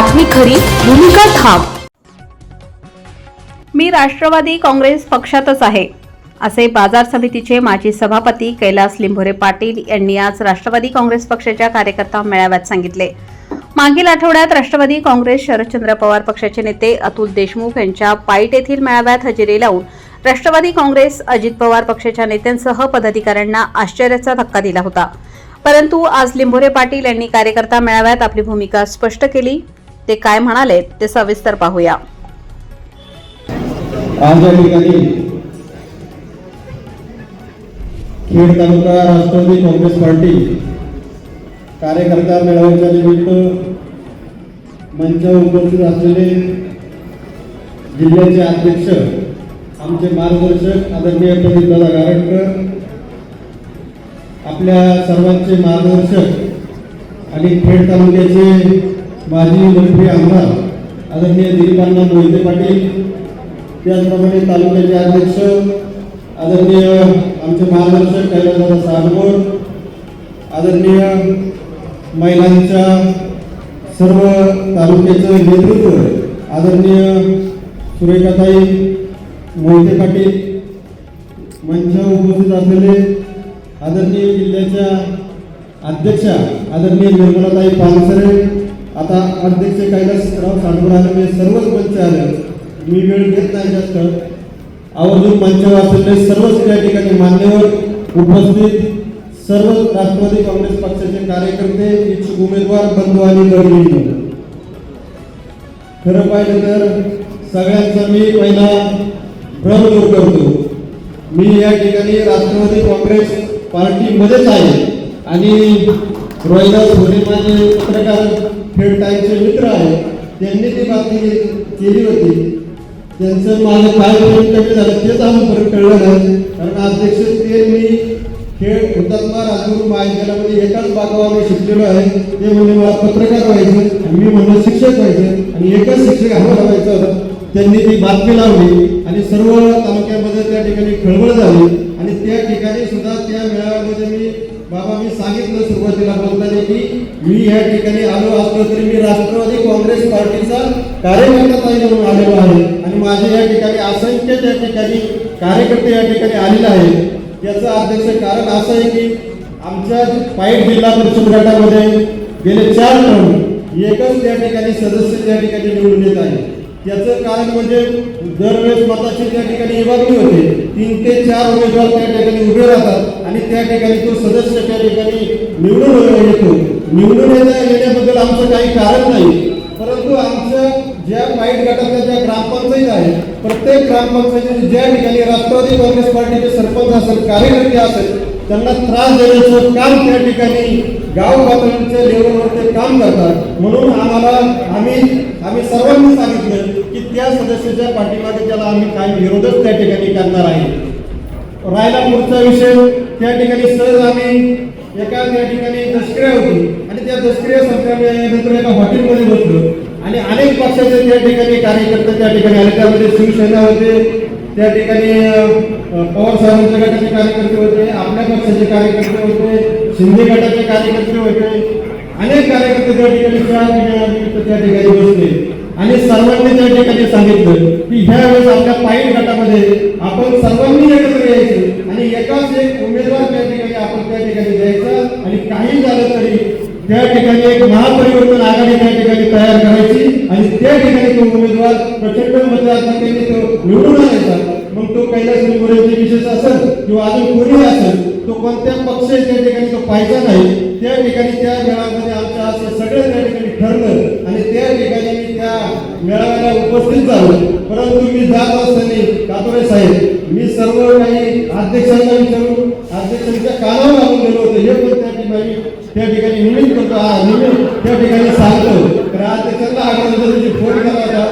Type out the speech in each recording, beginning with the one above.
बातमी खरी भूमिका ठाम. मी राष्ट्रवादी काँग्रेस पक्षातच आहे. असे बाजार समितीचे माजी सभापती कैलास लिंभोरे पाटील यांनी आज राष्ट्रवादी काँग्रेस पक्षाच्या कार्यकर्ता मेळाव्यात सांगितले. मागील आठवड्यात राष्ट्रवादी काँग्रेस शरदचंद्र पवार पक्षाचे नेते अतुल देशमुख यांच्या पाईट येथील मेळाव्यात हजेरी लावून राष्ट्रवादी काँग्रेस अजित पवार पक्षाच्या नेत्यांसह पदाधिकाऱ्यांना आश्चर्याचा धक्का दिला होता. परंतु आज लिंभोरे पाटील यांनी कार्यकर्ता मेळाव्यात आपली भूमिका स्पष्ट केली. ते काय म्हणाले ते सविस्तर पाहूया. आज या ठिकाणी खेड तालुका राष्ट्रवादी काँग्रेस पार्टी कार्यकर्ता मेळाव्याच्या निमित्त मंचावर उपस्थित असलेले जिल्ह्याचे अध्यक्ष आमचे मार्गदर्शक आदरणीय प्रदीपदादा गारटकर आपल्या सर्वांचे मार्गदर्शक आणि खेड तालुक्याचे माजी मंत्री आमदार आदरणीय दिलीपांना मोहिते पाटील त्याचप्रमाणे तालुक्याचे अध्यक्ष आदरणीय आमचे मार्गदर्शक कैलासदादा सारगोड आदरणीय महिलांच्या सर्व तालुक्याचं नेतृत्व आदरणीय सुरेखाताई मोहिते पाटील मंच उपस्थित असलेले आदरणीय जिल्ह्याच्या अध्यक्षा आदरणीय निर्मलाताई पानसरे आता अध्यक्ष कैलासराव साडगोड आले सर्वच मंच आले मी वेळ घेत नाही जास्त. आवर्जून मंचावर असलेले सर्वच त्या ठिकाणी मान्यवर उपस्थित सर्व राष्ट्रवादी काँग्रेस पक्षाचे कार्यकर्ते इच्छुक उमेदवार बंधू आणि गर्दी खरं पाहिलं तर सगळ्यांचा मी पहिला भ्रम दूर करतो. मी या ठिकाणी राष्ट्रवादी काँग्रेस पार्टीमध्येच आहे. आणि रोहिदास होते माझे पत्रकार खेड टाईमचे मित्र आहे त्यांनी ती बातमी केली होती. त्यांचं माझं काय प्रेम कमी झालं तेच आम्ही परत कळलं नाही. कारण अध्यक्ष ते मी खेळ हुतात्मा राजगुरू महाविद्यालयामध्ये एकाच बागावर मी शिकलेलो आहे. ते म्हणजे मला पत्रकार व्हायचे आणि मी म्हणलं शिक्षक व्हायचे आणि एकच शिक्षक हवं व्हायचं होतं. त्यांनी ती बातमी लावली आणि सर्व तालुक्यामध्ये त्या ठिकाणी खळबळ झाली. आणि त्या ठिकाणी सुद्धा त्या मेळाव्यामध्ये मी बाबा मी सांगितलं सुरुवातीला बोलताना की मी या ठिकाणी आलो असलो तरी मी राष्ट्रवादी काँग्रेस पार्टीचा कार्यकर्ता नाही म्हणून आलेलो आहे. आणि माझे या ठिकाणी असंख्य त्या ठिकाणी कार्यकर्ते या ठिकाणी आलेले आहेत. याचं अध्यक्ष कारण असं आहे की आमच्या पाईट जिल्हा परिषद गटामध्ये गेले चार टर्म एकच त्या ठिकाणी सदस्य त्या ठिकाणी निवडून येत आहे याचं कारण म्हणजे दरवेळेस मताची त्या ठिकाणी विभागणी होते तीन ते चार उमेदवार त्या ठिकाणी उभे राहतात आणि त्या ठिकाणी तो सदस्य त्या ठिकाणी निवडून येतो. निवडून येण्याबद्दल आमचं काही कारण नाही. परंतु आमचं ज्या वाईट गटातल्या ज्या ग्रामपंचायत आहे प्रत्येक ग्रामपंचायतीचे ज्या ठिकाणी राष्ट्रवादी काँग्रेस पार्टीचे सरपंच असेल कार्यकर्ते असेल त्यांना त्रास देण्याचं काम त्या ठिकाणी गाव पातळीच्या लेवलवर ते काम करतात. म्हणून आम्हाला आम्ही आम्ही सर्वांनी सांगितलं की त्या सदस्याच्या पाठीमागे त्याला आम्ही काही विरोधच त्या ठिकाणी करणार आहे. राहिला पुढचा विषय. त्या ठिकाणी सहज आम्ही एका त्या ठिकाणी दष्क्रिया होती. आणि त्या दष्क्रिया संपल्यानंतर एका हॉटेलमध्ये बसलो. आणि अनेक पक्षाचे त्या ठिकाणी कार्यकर्ते त्या ठिकाणी आले. त्यामध्ये शिवसेना होते त्या ठिकाणी पवार साहेबांच्या गटाचे कार्यकर्ते होते आपल्या पक्षाचे कार्यकर्ते होते. शिंदे गटाचे कार्यकर्ते होते अनेक कार्यकर्ते त्या ठिकाणी त्या ठिकाणी त्या ठिकाणी बसले. आणि सर्वांनी त्या ठिकाणी सांगितलं की ह्या वेळेस आपल्या पायी गटामध्ये आपण सर्वांनी एकत्र यायचं आणि एकाच एक उमेदवार त्या ठिकाणी आपण त्या ठिकाणी द्यायचा आणि काही झालं तरी त्या ठिकाणी एक महापरिवर्तन आघाडी त्या ठिकाणी तयार करायची आणि त्या ठिकाणी तो उमेदवार प्रचंड मतदारसंख्येने तो निवडून आणायचा. मग तो कैलास निवडण्याचे विशेष असेल किंवा अजून कोणी असेल कोणत्या पक्ष त्या ठिकाणी तो पाहिजे नाही त्या ठिकाणी त्या मेळाव्यामध्ये आमच्या असं सगळं त्या ठिकाणी ठरलं आणि त्या ठिकाणी मी त्या मेळाव्याला उपस्थित झालो. परंतु मी जात असताना कातोरे साहेब मी सर्व काही अध्यक्षांना विचारून अध्यक्षांच्या कानावर लागून गेलो होतो. हे पण त्या ठिकाणी त्या ठिकाणी निमित्त करतो. हा निमित्त त्या ठिकाणी सांगतो. तर अध्यक्षांना अगोदर फोन करायचा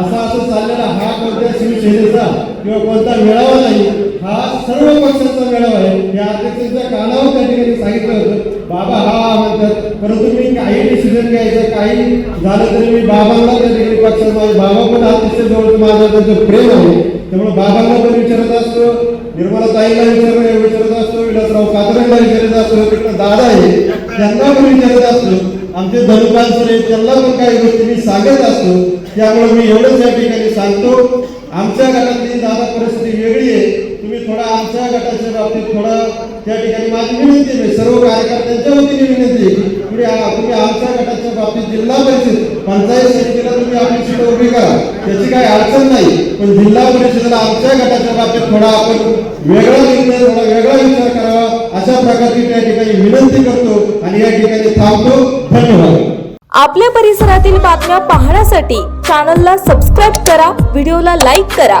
असा असं चाललेला हा कोणत्या शिवसेनेचा किंवा कोणता मेळावा नाही हा सर्व पक्षांचा मेळावा आहे. या अध्यक्षांच्या कानावर त्या ठिकाणी सांगितलं होतं बाबा हा म्हणतात. परंतु मी काही डिसिजन घ्यायचं काही झालं तरी मी बाबांना त्या ठिकाणी पक्षात माझे बाबा पण अतिशय जवळ माझं त्यांचं प्रेम आहे. त्यामुळे बाबांना पण विचारत असतो निर्मला ताईला विचार विचारत असतो विलासराव कातरेला विचारत असतो तिकडं दादा आहे त्यांना पण विचारत असतो. आमचे धनुकाल सर आहेत त्यांना पण काही गोष्टी मी सांगत असतो. त्यामुळे मी एवढंच या ठिकाणी सांगतो. आमच्या गटातली दादा परिस्थिती वेगळी तुम्ही थोडा आमच्या गटाच्या बाबतीत थोडं त्या ठिकाणी माझी विनंती आहे सर्व कार्यकर्त्यांच्या वतीने विनंती आहे. तुम्ही तुम्ही आमच्या गटाच्या बाबतीत जिल्हा परिषद पंचायत समितीला तुम्ही आपली सीट उभी करा. त्याची काही अडचण नाही. पण जिल्हा परिषदेला आमच्या गटाच्या बाबतीत थोडा आपण वेगळा निर्णय थोडा वेगळा विचार करावा. अशा प्रकारची त्या ठिकाणी विनंती करतो आणि या ठिकाणी थांबतो. धन्यवाद. आपल्या परिसरातील बातम्या पाहण्यासाठी चॅनलला सबस्क्राईब करा व्हिडिओला लाईक करा.